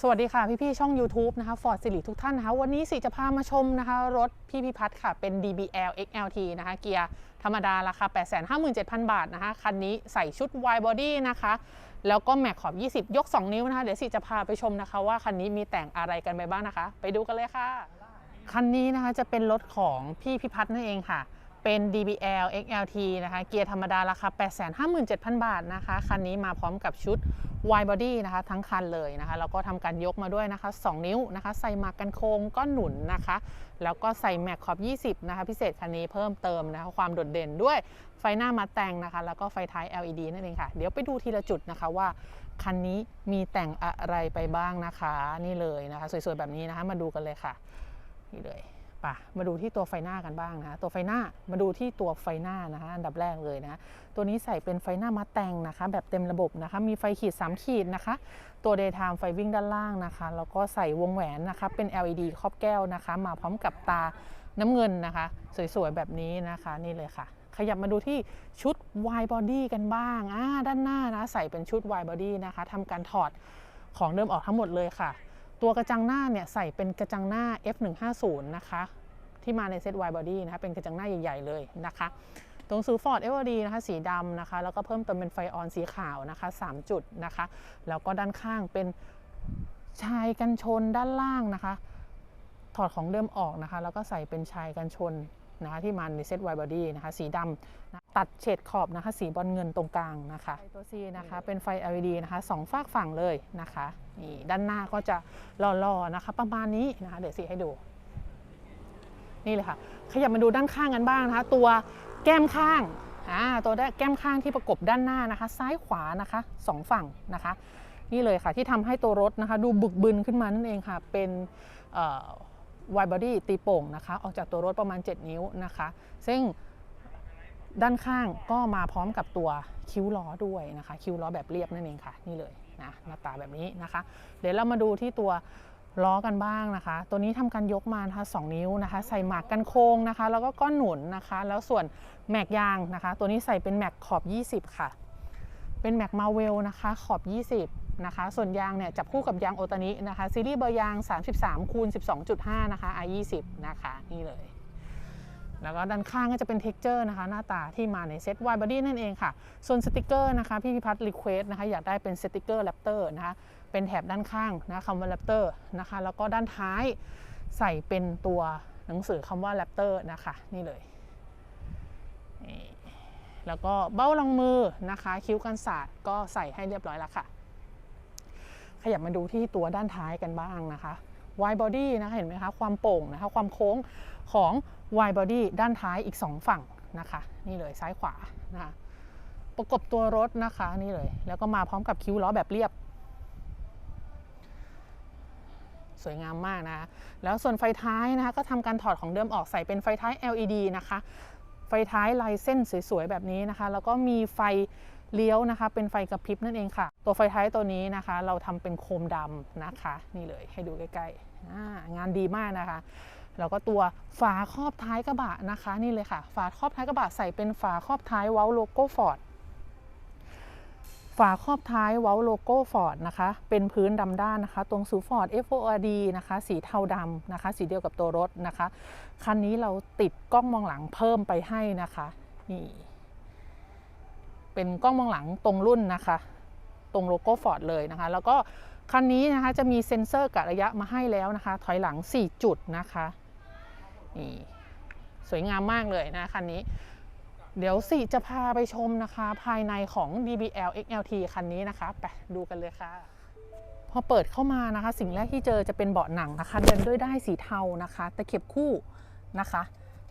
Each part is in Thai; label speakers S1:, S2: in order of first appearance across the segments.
S1: สวัสดีค่ะ พี่ๆช่อง YouTube นะคะฟอร์ดสิริทุกท่านนะคะวันนี้สิจะพามาชมนะคะ รถพี่พิพัฒน์ค่ะ เป็น DBL XLT นะคะ เกียร์ธรรมดาราคา 857,000 บาทนะคะ คันนี้ใส่ชุด wide body นะคะ แล้วก็แม็กขอบ 20 ยก 2 นิ้วนะคะ เดี๋ยวสิจะพาไปชมนะคะ ว่าคันนี้มีแต่งอะไรกันไปบ้างนะคะ ไปดูกันเลยค่ะ คันนี้นะคะจะเป็นรถของพี่พิพัฒน์นั่นเองค่ะ เป็น DBL XLT นะคะเกียร์ธรรมดาราคา 857,000 บาทนะคะ คันนี้มาพร้อมกับชุด wide body นะคะ ทั้งคันเลยนะคะแล้วก็ทำการยกมาด้วยนะคะ 2 นิ้วนะคะ ใส่หมากกันโค้งก้อนหนุนนะคะ แล้วก็ใส่แม็กขอบ 20 นะคะ พิเศษคันนี้เพิ่มเติมนะคะความโดดเด่นด้วยไฟหน้ามาแต่งนะคะ แล้วก็ไฟท้าย LED นั่นเองค่ะ เดี๋ยวไปดูทีละจุดนะคะว่าคันนี้มีแต่งอะไรไปบ้างนะคะ นี่เลยนะคะ สวยๆแบบนี้นะคะ มาดูกันเลยค่ะนี่เลย ปะมาดูที่ตัวไฟหน้ากันบ้างนะตัวไฟหน้ามาดูที่ตัวไฟหน้านะคะอันดับแรกเลยนะตัวนี้ใส่เป็นไฟหน้ามาแต่งนะคะ แบบเต็มระบบนะคะ มีไฟขีด 3 ขีดนะคะ ตัว daytime ไฟวิ่งด้านล่างนะคะ แล้วก็ใส่วงแหวนนะคะเป็น LED ครอบแก้วนะคะ มาพร้อมกับตาน้ำเงินนะคะ สวยๆ แบบนี้นะคะนี่เลยค่ะ ขยับมาดูที่ชุด wide body กันบ้างอ่าด้านหน้านะใส่เป็นชุด wide body นะคะทำการถอดของเดิมออกทั้งหมดเลยค่ะ ตัวกระจังหน้าเนี่ยใส่เป็นกระจังหน้า F150 นะคะที่มาในเซต wide body นะคะเป็นกระจังหน้าใหญ่ๆเลยนะคะตรงซูฟอร์ดเอเวอร์ดีนะคะสีดำนะคะแล้วก็เพิ่มเติมเป็นไฟออนสีขาวนะคะ3จุดนะคะแล้วก็ด้านข้างเป็นชายกันชนด้านล่างนะคะ ถอดของเดิมออกนะคะ แล้วก็ใส่เป็นชายกันชน นะคะที่มาในเซต wide body นะคะสีดำนะตัดเฉดขอบนะคะสีบอลเงินตรงกลางนะคะไฟตัว C นะคะเป็นไฟ LED นะคะสองฝากฝั่งเลยนะคะนี่ด้านหน้าก็จะหล่อๆนะคะประมาณนี้นะคะเดี๋ยวสีให้ดู นี่เลยค่ะขยับมาดูด้านข้างกันบ้างนะคะ ตัวแก้มข้างอ่าตัวแก้มข้างที่ประกบด้านหน้านะคะ ซ้ายขวานะคะสองฝั่งนะคะ นี่เลยค่ะที่ทำให้ตัวรถนะคะ ดูบึกบึนขึ้นมานั่นเองค่ะ เป็น วายบอดี้ตีโป่งนะคะ ออกจากตัวรถประมาณ 7 นิ้วนะคะ ซึ่งด้านข้างก็มาพร้อมกับตัวคิ้วล้อด้วยนะคะ คิ้วล้อแบบเรียบนั่นเองค่ะ นี่เลยนะหน้าตาแบบนี้นะคะ เดี๋ยวเรามาดูที่ตัวล้อกันบ้างนะคะ ตัวนี้ทำการยกมานะคะ2นิ้วนะคะ ใส่หมากกันโค้งนะคะ แล้วก็ก้อนหนุนนะคะ แล้วส่วนแม็กยางนะคะ ตัวนี้ใส่เป็นแม็กขอบ 20 ค่ะ เป็นแม็กมาเวลนะคะขอบ 20 นะคะ ส่วนยางเนี่ยจับคู่กับยางโอตานินะคะ ซีรีส์เบอร์ยาง 33คูณ12.5 นะคะ i20 นะคะ นี่เลย แล้วก็ด้านข้างก็จะเป็นเท็กเจอร์นะคะ หน้าตาที่มาในเซ็ต wide body นั่นเองค่ะ ส่วนสติกเกอร์นะคะพี่พิพัฒน์รีเควสนะคะอยากได้เป็นสติกเกอร์แรปเตอร์นะคะ เป็นแถบด้านข้างนะคำว่าแรปเตอร์นะคะ แล้วก็ด้านท้ายใส่เป็นตัวหนังสือคำว่าแรปเตอร์นะคะ นี่เลยนี่ แล้วก็เบ้ารองมือนะคะ คิ้วกันศาสตร์ก็ใส่ให้เรียบร้อยแล้วค่ะ ขยับมาดูที่ตัวด้านท้ายกันบ้างนะคะ wide body นะคะเห็นไหมคะความโป่งนะคะความโค้งของ wide body ด้านท้ายอีก 2 ฝั่งนะคะ นี่เลยซ้ายขวานะคะประกบตัวรถนะคะนี่เลย แล้วก็มาพร้อมกับคิ้วล้อแบบเรียบ สวยงามมากนะคะแล้วส่วนไฟท้ายนะคะก็ทำการถอดของเดิมออกใส่เป็นไฟท้าย LED นะคะ ไฟท้ายลายเส้นสวยๆแบบนี้นะคะ แล้วก็มีไฟเลี้ยวนะคะ เป็นไฟกระพริบนั่นเองค่ะ ตัวไฟท้ายตัวนี้นะคะ เราทำเป็นโคมดำนะคะ นี่เลยให้ดูใกล้ๆงานดีมากนะคะ แล้วก็ตัวฝาครอบท้ายกระบะนะคะ นี่เลยค่ะ ฝาครอบท้ายกระบะใส่เป็นฝาครอบท้ายเว้าโลโก้ฟอร์ด ฝาครอบท้ายเว้าโลโก้ฟอร์ดนะคะ เป็นพื้นดำด้านนะคะ ตรงสูฟอร์ด FORD นะคะ สีเทาดำนะคะ สีเดียวกับตัวรถนะคะ คันนี้เราติดกล้องมองหลังเพิ่มไปให้นะคะ นี่ เป็นกล้องมองหลังตรงรุ่นนะคะ ตรงโลโก้ฟอร์ดเลยนะคะ แล้วก็คันนี้นะคะจะมีเซ็นเซอร์กะระยะมาให้แล้วนะคะ ถอยหลัง 4 จุดนะคะ นี่ สวยงามมากเลยนะคันนี้ เดี๋ยวสิจะพาไปชมนะคะ ภายในของ DBL XLT คันนี้นะคะไปดูกันเลยค่ะ พอเปิดเข้ามานะคะ สิ่งแรกที่เจอจะเป็นเบาะหนังนะคะ เดินด้วยได้สีเทานะคะตะเข็บคู่นะคะ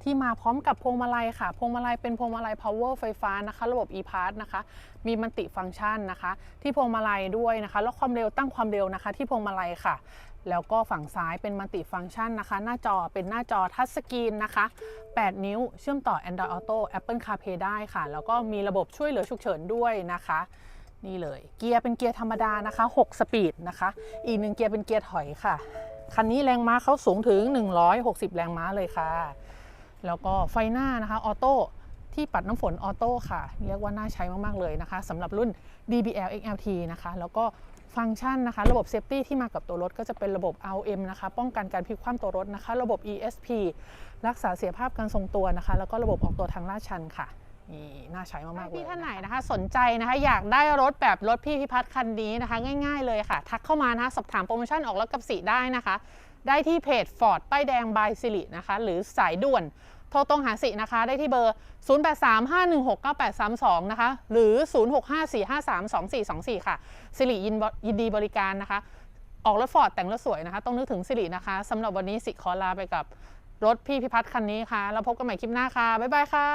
S1: ที่มาพร้อมกับพวงมาลัยค่ะ พวงมาลัยเป็นพวงมาลัย power ไฟฟ้านะคะ ระบบ e-pass นะคะ มีมัลติฟังก์ชันนะคะ ที่พวงมาลัยด้วยนะคะ แล้วความเร็วตั้งความเร็วนะคะ ที่พวงมาลัยค่ะ แล้วก็ฝั่งซ้ายเป็นมัลติฟังก์ชันนะคะ หน้าจอเป็นหน้าจอทัชสกรีนนะคะ 8 นิ้วเชื่อมต่อ Android Auto Apple CarPlay ได้ค่ะ แล้วก็มีระบบช่วยเหลือฉุกเฉินด้วยนะคะ นี่เลย เกียร์เป็นเกียร์ธรรมดานะคะ 6 สปีดนะคะ อีกหนึ่งเกียร์เป็นเกียร์ถอยค่ะ คันนี้แรงม้าเขาสูงถึง 160 แรงม้าเลยค่ะ แล้วก็ไฟหน้านะคะออโต้ ที่ปัดน้ำฝนออโต้ค่ะ เรียกว่าน่าใช้มาก ๆ เลยนะคะสำหรับรุ่น DBL XLT นะคะ แล้วก็ฟังก์ชันนะคะ ระบบเซฟตี้ที่มากับตัวรถก็จะเป็นระบบ RM นะคะ ป้องกันการพลิกคว่ำตัวรถนะคะ ระบบ ESP รักษาเสียภาพการทรงตัวนะคะ แล้วก็ระบบออกตัวทางลาดชันค่ะนี่น่าใช้มากๆเลยพี่ท่านไหนนะคะ สนใจนะคะ อยากได้รถแบบรถพี่พิพัฒน์คันนี้นะคะ ง่าย ๆ เลยค่ะ ทักเข้ามานะคะสอบถามโปรโมชั่นออกรถกับสีได้นะคะ ได้ที่เพจ Ford ป้ายแดงบายสิรินะคะ หรือสายด่วน โทรตรงหาสินะคะ ได้ที่เบอร์ 0835169832 นะคะ หรือ 0654532424 ค่ะ สิริยินยินดีบริการนะคะ ออกรถฟอร์ดแต่งรถสวยนะคะ ต้องนึกถึงสิรินะคะสำหรับวันนี้สิขอลาไปกับรถพี่พิพัฒน์คันนี้ค่ะ แล้วพบกันใหม่คลิปหน้าค่ะ บ๊ายบายค่ะ